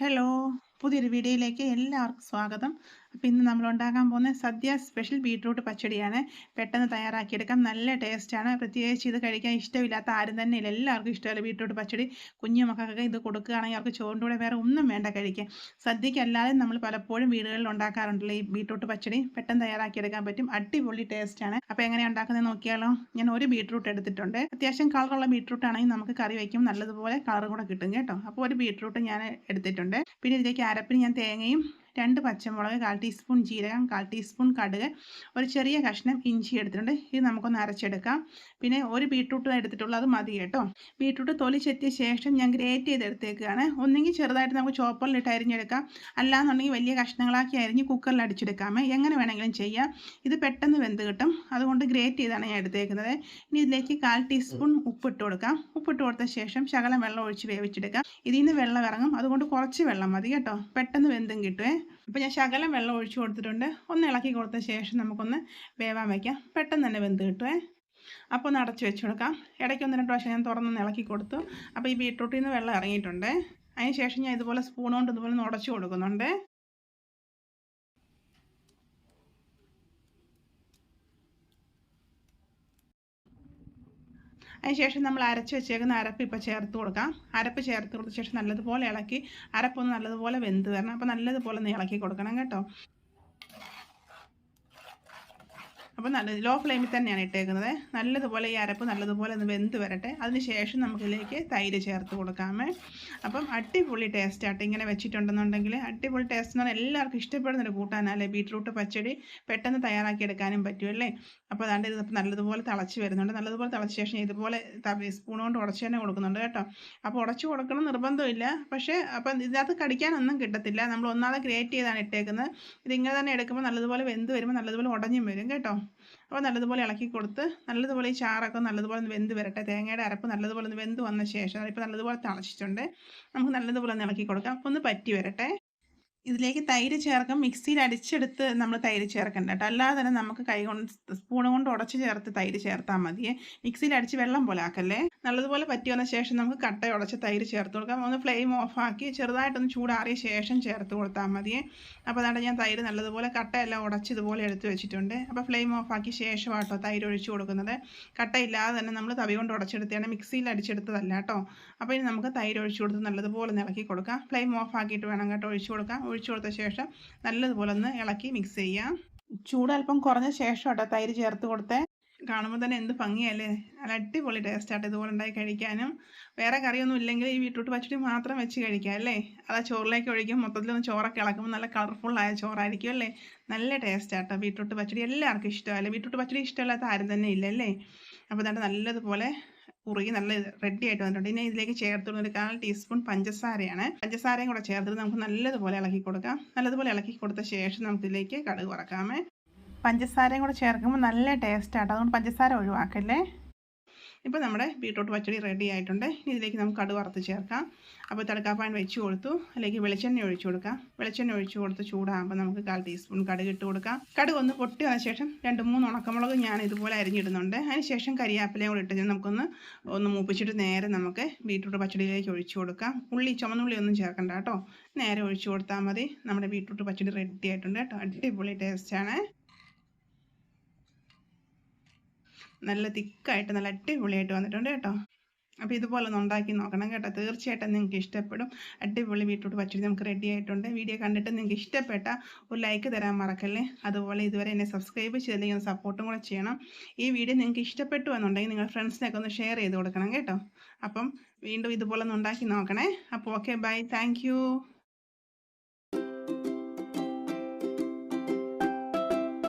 Hello. പുതിയൊരു വീഡിയോയിലേക്ക് എല്ലാവർക്കും സ്വാഗതം. അപ്പോൾ ഇന്ന് നമ്മൾ ഉണ്ടാക്കാൻ പോകുന്ന സദ്യ സ്പെഷ്യൽ ബീട്രൂട്ട് പച്ചടിയാണ്. പെട്ടെന്ന് തയ്യാറാക്കിയെടുക്കാം. നല്ല ടേസ്റ്റാണ് പ്രത്യേകിച്ച് ഇത് കഴിക്കാൻ ഇഷ്ടമില്ലാത്ത ആരും തന്നെ ഇല്ല. എല്ലാവർക്കും ഇഷ്ടമല്ല ബീട്രൂട്ട് പച്ചടി? കുഞ്ഞു മക്കൾക്കൊക്കെ ഇത് കൊടുക്കുകയാണെങ്കിൽ അവർക്ക് ചോറിന്റെ കൂടെ വേറെ ഒന്നും വേണ്ട കഴിക്കാൻ. സദ്യക്കല്ലാതെ നമ്മൾ പലപ്പോഴും വീടുകളിൽ ഉണ്ടാക്കാറുണ്ടല്ലോ ഈ ബീട്രൂട്ട് പച്ചടി. പെട്ടെന്ന് തയ്യാറാക്കിയെടുക്കാൻ പറ്റും. അടിപൊളി ടേസ്റ്റാണ് അപ്പോൾ എങ്ങനെ ഉണ്ടാക്കുന്നത് നോക്കിയാലോ. ഞാൻ ഒരു ബീട്രൂട്ട് എടുത്തിട്ടുണ്ട്. അത്യാവശ്യം കളറുള്ള ബീട്രൂട്ട് ആണെങ്കിൽ നമുക്ക് കറി വയ്ക്കും. നല്ലതുപോലെ കളർ കൂടെ കിട്ടും കേട്ടോ. അപ്പോൾ ഒരു ബീട്രൂട്ട് ഞാൻ എടുത്തിട്ടുണ്ട്. പിന്നെ ഇതിലേക്ക് അരപ്പിന് ഞാൻ തേങ്ങയും രണ്ട് പച്ചമുളക് കാൽ ടീസ്പൂൺ ജീരകം കാൽ ടീസ്പൂൺ കടുക് ഒരു ചെറിയ കഷ്ണം ഇഞ്ചി എടുത്തിട്ടുണ്ട്. ഇത് നമുക്കൊന്ന് അരച്ചെടുക്കാം. പിന്നെ ഒരു ബീട്രൂട്ട് എടുത്തിട്ടുള്ളൂ അത് മതി കേട്ടോ. ബീട്രൂട്ട് തൊലി ചെത്തിയ ശേഷം ഞാൻ ഗ്രേറ്റ് ചെയ്തെടുത്തേക്കാണ് ഒന്നെങ്കിൽ ചെറുതായിട്ട് നമുക്ക് ചോപ്പറിലിട്ട് അരിഞ്ഞെടുക്കാം. അല്ലാന്നുണ്ടെങ്കിൽ വലിയ കഷ്ണങ്ങളാക്കി അരിഞ്ഞ് കുക്കറിൽ അടിച്ചെടുക്കാമേ. എങ്ങനെ വേണമെങ്കിലും ചെയ്യാം. ഇത് പെട്ടെന്ന് വെന്ത് കിട്ടും. അതുകൊണ്ട് ഗ്രേറ്റ് ചെയ്താണ് ഞാൻ എടുത്തേക്കുന്നത്. ഇനി ഇതിലേക്ക് കാൽ ടീസ്പൂൺ ഉപ്പിട്ട് കൊടുക്കാം. ഉപ്പിട്ട് കൊടുത്ത ശേഷം ശകലം വെള്ളം ഒഴിച്ച് വേവിച്ചെടുക്കാം. ഇതിൽ നിന്ന് വെള്ളം ഇറങ്ങും. അതുകൊണ്ട് കുറച്ച് വെള്ളം മതി കേട്ടോ. പെട്ടെന്ന് വെന്തും കിട്ടുമേ അപ്പോൾ ഞാൻ ശകലം വെള്ളം ഒഴിച്ചു കൊടുത്തിട്ടുണ്ട്. ഒന്ന് ഇളക്കി കൊടുത്ത ശേഷം നമുക്കൊന്ന് വേവാൻ വയ്ക്കാം പെട്ടെന്ന് തന്നെ വെന്ത് കിട്ടുമേ അപ്പോൾ ഒന്ന് അടച്ച് വെച്ച് കൊടുക്കാം. ഇടയ്ക്ക് ഒന്ന് രണ്ട് പ്രാവശ്യം ഞാൻ തുറന്നൊന്ന് ഇളക്കി കൊടുത്തു. അപ്പോൾ ഈ ബീട്രൂട്ടിൽ നിന്ന് വെള്ളം ഇറങ്ങിയിട്ടുണ്ട്. അതിന് ശേഷം ഞാൻ ഇതുപോലെ സ്പൂൺ കൊണ്ട് ഇതുപോലെ ഒന്ന് ഉടച്ചു കൊടുക്കുന്നുണ്ട്. അതിനുശേഷം നമ്മൾ അരച്ച് വെച്ചേക്കുന്ന അരപ്പ് ഇപ്പോൾ ചേർത്ത് കൊടുക്കാം. അരപ്പ് ചേർത്ത് കൊടുത്ത ശേഷം നല്ലതുപോലെ ഇളക്കി അരപ്പൊന്ന് നല്ലതുപോലെ വെന്ത് വരണം. അപ്പോൾ നല്ലതുപോലെ ഒന്ന് ഇളക്കി കൊടുക്കണം കേട്ടോ. അപ്പോൾ നല്ല ലോ ഫ്ലെയിമിൽ തന്നെയാണ് ഇട്ടേക്കുന്നത്. നല്ലതുപോലെ ഈ അരപ്പ് നല്ലതുപോലെ ഒന്ന് വെന്ത് വരട്ടെ. അതിന് ശേഷം നമുക്കിതിലേക്ക് തൈര് ചേർത്ത് കൊടുക്കാമേ. അപ്പം അടിപൊളി ടേസ്റ്റ് ആട്ടെ. ഇങ്ങനെ വെച്ചിട്ടുണ്ടെന്നുണ്ടെങ്കിൽ അടിപൊളി ടേസ്റ്റ് എന്ന് പറഞ്ഞാൽ എല്ലാവർക്കും ഇഷ്ടപ്പെടുന്നൊരു കൂട്ടാനല്ലേ ബീട്രൂട്ട് പച്ചടി പെട്ടെന്ന് തയ്യാറാക്കിയെടുക്കാനും പറ്റുമല്ലേ അപ്പോൾ അതാണ്ട് ഇത് നല്ലതുപോലെ തിളച്ച് വരുന്നുണ്ട്. നല്ലതുപോലെ തിളച്ച ശേഷം ഇതുപോലെ സ്പൂൺ കൊണ്ട് ഉടച്ച് തന്നെ കൊടുക്കുന്നുണ്ട് കേട്ടോ. അപ്പോൾ ഉടച്ച് കൊടുക്കണം നിർബന്ധമില്ല. പക്ഷേ അപ്പം ഇതിനകത്ത് കടിക്കാനൊന്നും കിട്ടത്തില്ല. നമ്മൾ ഒന്നാമത് ഗ്രേറ്റ് ചെയ്താണ് ഇട്ടേക്കുന്നത്. ഇതിങ്ങനെ തന്നെ എടുക്കുമ്പോൾ നല്ലതുപോലെ വെന്ത് വരുമ്പോൾ നല്ലതുപോലെ ഉടഞ്ഞും വരും കേട്ടോ. അപ്പോൾ നല്ലതുപോലെ ഇളക്കി കൊടുത്ത് നല്ലതുപോലെ ഈ ചാറൊക്കെ നല്ലതുപോലെ ഒന്ന് വെന്ത് വരട്ടെ. തേങ്ങയുടെ അരപ്പ് നല്ലതുപോലെ ഒന്ന് വെന്ത് വന്ന ശേഷം ഇപ്പോൾ നല്ലതുപോലെ തിളച്ചിട്ടുണ്ട്. നമുക്ക് നല്ലതുപോലെ ഒന്ന് ഇളക്കി കൊടുക്കാം. ഒന്ന് പറ്റി വരട്ടെ. ഇതിലേക്ക് തൈര് ചേർക്കും മിക്സിയിൽ അടിച്ചെടുത്ത് നമ്മൾ തൈര് ചേർക്കണ്ട കേട്ടോ. അല്ലാതെ തന്നെ നമുക്ക് കൈ കൊണ്ട് സ്പൂൺ കൊണ്ട് ഉടച്ച് ചേർത്ത് തൈര് ചേർത്താൽ മതിയേ മിക്സിയിൽ അടിച്ച് വെള്ളം പോലെ ആക്കല്ലേ? നല്ലതുപോലെ പറ്റി വന്ന ശേഷം നമുക്ക് കട്ട ഉടച്ച് തൈര് ചേർത്ത് കൊടുക്കാം. ഒന്ന് ഫ്ലെയിം ഓഫാക്കി ചെറുതായിട്ടൊന്ന് ചൂടാറിയ ശേഷം ചേർത്ത് കൊടുത്താൽ മതിയേ അപ്പോൾ അതാണ് ഞാൻ തൈര് നല്ലതുപോലെ കട്ടയെല്ലാം ഉടച്ച് ഇതുപോലെ എടുത്ത് വെച്ചിട്ടുണ്ട്. അപ്പോൾ ഫ്ലെയിം ഓഫാക്കി ശേഷമാട്ടോ തൈര് ഒഴിച്ച് കൊടുക്കുന്നത്. കട്ടയില്ലാതെ തന്നെ നമ്മൾ തവി കൊണ്ട് ഉടച്ചെടുത്താണ് മിക്സിയിൽ അടിച്ചെടുത്തതല്ല കേട്ടോ. അപ്പോൾ ഇനി നമുക്ക് തൈര് ഒഴിച്ച് കൊടുത്ത് നല്ലതുപോലെ ഇളക്കി കൊടുക്കാം. ഫ്ലെയിം ഓഫ് ആക്കിയിട്ട് വേണം കേട്ടോ ഒഴിച്ച് കൊടുക്കാം ഒഴിച്ചു കൊടുത്ത ശേഷം നല്ലതുപോലെ ഒന്ന് ഇളക്കി മിക്സ് ചെയ്യാം. ചൂട് അല്പം കുറഞ്ഞ ശേഷം കേട്ടോ തൈര് ചേർത്ത് കൊടുത്തേ. കാണുമ്പോൾ തന്നെ എന്ത് ഭംഗിയല്ലേ? നല്ല അടിപൊളി ടേസ്റ്റായിട്ട് ഇതുപോലെ ഉണ്ടായി കഴിക്കാനും. വേറെ കറിയൊന്നും ഇല്ലെങ്കിൽ ഈ ബീട്രൂട്ട് പച്ചടി മാത്രം വെച്ച് കഴിക്കാം അല്ലേ? അതാ ചോറിലേക്ക് ഒഴിക്കും. മൊത്തത്തിലൊന്ന് ചോറൊക്കെ ഇളക്കുമ്പോൾ നല്ല കളർഫുള്ളായ ചോറായിരിക്കും അല്ലേ? നല്ല ടേസ്റ്റാട്ടോ ബീട്രൂട്ട് പച്ചടി. എല്ലാവർക്കും ഇഷ്ടമല്ലേ ബീട്രൂട്ട് പച്ചടി ഇഷ്ടമില്ലാത്ത ആരും തന്നെ ഇല്ലല്ലേ? അപ്പോൾ തന്നെ നല്ലതുപോലെ കുറുകി നല്ല റെഡി ആയിട്ട് വന്നിട്ടുണ്ട്. ഇനി ഇതിലേക്ക് ചേർത്ത് ഒരു കാൽ ടീസ്പൂൺ പഞ്ചസാരയാണ്. പഞ്ചസാരയും കൂടെ ചേർത്തിട്ട് നമുക്ക് നല്ലതുപോലെ ഇളക്കി കൊടുക്കാം. നല്ലതുപോലെ ഇളക്കി കൊടുത്ത ശേഷം നമുക്ക് ഇതിലേക്ക് കടുക് കുറക്കാമേ പഞ്ചസാരയും കൂടെ ചേർക്കുമ്പോൾ നല്ല ടേസ്റ്റാണ് അതുകൊണ്ട് പഞ്ചസാര ഒഴിവാക്കല്ലേ? ഇപ്പോൾ നമ്മുടെ ബീട്രൂട്ട് പച്ചടി റെഡി ആയിട്ടുണ്ട്. ഇതിലേക്ക് നമുക്ക് കടുക് വറുത്ത് ചേർക്കാം. അപ്പോൾ തടുക്കാപ്പാൻ വെച്ച് കൊടുത്തു. അല്ലെങ്കിൽ വെളിച്ചെണ്ണ ഒഴിച്ചു കൊടുക്കാം. വെളിച്ചെണ്ണ ഒഴിച്ചു കൊടുത്ത് ചൂടാകുമ്പോൾ നമുക്ക് കാൽ ടീസ്പൂൺ കടുക് ഇട്ട് കൊടുക്കാം. കടുക് ഒന്ന് പൊട്ടി വന്ന ശേഷം രണ്ട് മൂന്ന് ഉണക്കമുളക് ഞാൻ ഇതുപോലെ അരിഞ്ഞിടുന്നുണ്ട്. അതിന് ശേഷം കരിയാപ്പിലയും കൂടി ഇട്ട് നമുക്കൊന്ന് ഒന്ന് മൂപ്പിച്ചിട്ട് നേരെ നമുക്ക് ബീട്രൂട്ട് പച്ചടിയിലേക്ക് ഒഴിച്ചു കൊടുക്കാം. ഉള്ളി ചുമന്നുള്ളി ഒന്നും ചേർക്കണ്ട കേട്ടോ. നേരെ ഒഴിച്ചു കൊടുത്താൽ മതി. നമ്മുടെ ബീട്രൂട്ട് പച്ചടി റെഡി ആയിട്ടുണ്ട് കേട്ടോ. അടിപൊളി ടേസ്റ്റാണ് നല്ല തിക്കായിട്ട് നല്ല അടിപൊളിയായിട്ട് വന്നിട്ടുണ്ട് കേട്ടോ. അപ്പോൾ ഇതുപോലെ ഒന്ന് ഉണ്ടാക്കി നോക്കണം കേട്ടോ. തീർച്ചയായിട്ടും നിങ്ങൾക്ക് ഇഷ്ടപ്പെടും. അടിപൊളി ബീട്രൂട്ട് പച്ചടി നമുക്ക് റെഡി ആയിട്ടുണ്ട്. വീഡിയോ കണ്ടിട്ട് നിങ്ങൾക്ക് ഇഷ്ടപ്പെട്ട ഒരു ലൈക്ക് തരാൻ മറക്കല്ലേ? അതുപോലെ ഇതുവരെ എന്നെ സബ്സ്ക്രൈബ് ചെയ്തില്ലെങ്കിൽ സപ്പോർട്ടും കൂടെ ചെയ്യണം. ഈ വീഡിയോ നിങ്ങൾക്ക് ഇഷ്ടപ്പെട്ടു എന്നുണ്ടെങ്കിൽ നിങ്ങൾ ഫ്രണ്ട്സിനൊക്കെ ഒന്ന് ഷെയർ ചെയ്ത് കൊടുക്കണം കേട്ടോ. അപ്പം വീണ്ടും ഇതുപോലെ ഒന്ന് ഉണ്ടാക്കി നോക്കണേ. അപ്പോൾ ഓക്കെ ബൈ താങ്ക്